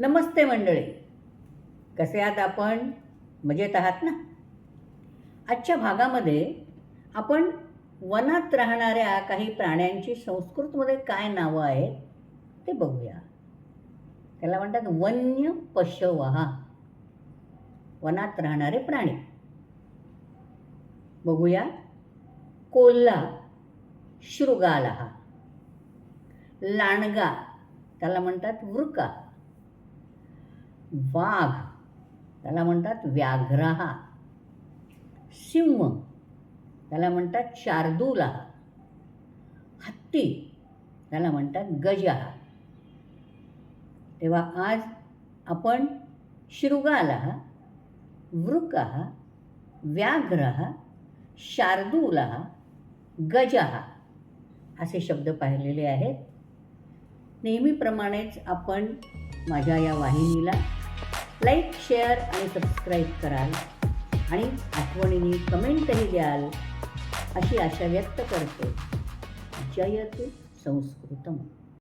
नमस्ते मंडळी. कसे आहात आपण? मजेत आहात ना? आजच्या भागामध्ये आपण वनात राहणाऱ्या काही प्राण्यांची संस्कृतमध्ये काय नावं आहेत ते बघूया. त्याला म्हणतात वन्य पशवहा वनात राहणारे प्राणी. बघूया. कोल्हा शृगालहा लांडगा त्याला म्हणतात वृका. वाघ. त्याला म्हणतात व्याघ्रहा. सिंह. त्याला म्हणतात शार्दूला. हत्ती. त्याला म्हणतात गजहा तेव्हा आज आपण शृगाला वृका व्याघ्र शार्दूला गजहा असे शब्द पाहिलेले आहेत. नेहमीप्रमाणेच आपण माझ्या या वाहिनीला लाईक शेअर आणि सबस्क्राईब कराल आणि आठवणीने कमेंटही द्याल. अशी आशा व्यक्त करते. जयतु संस्कृतम.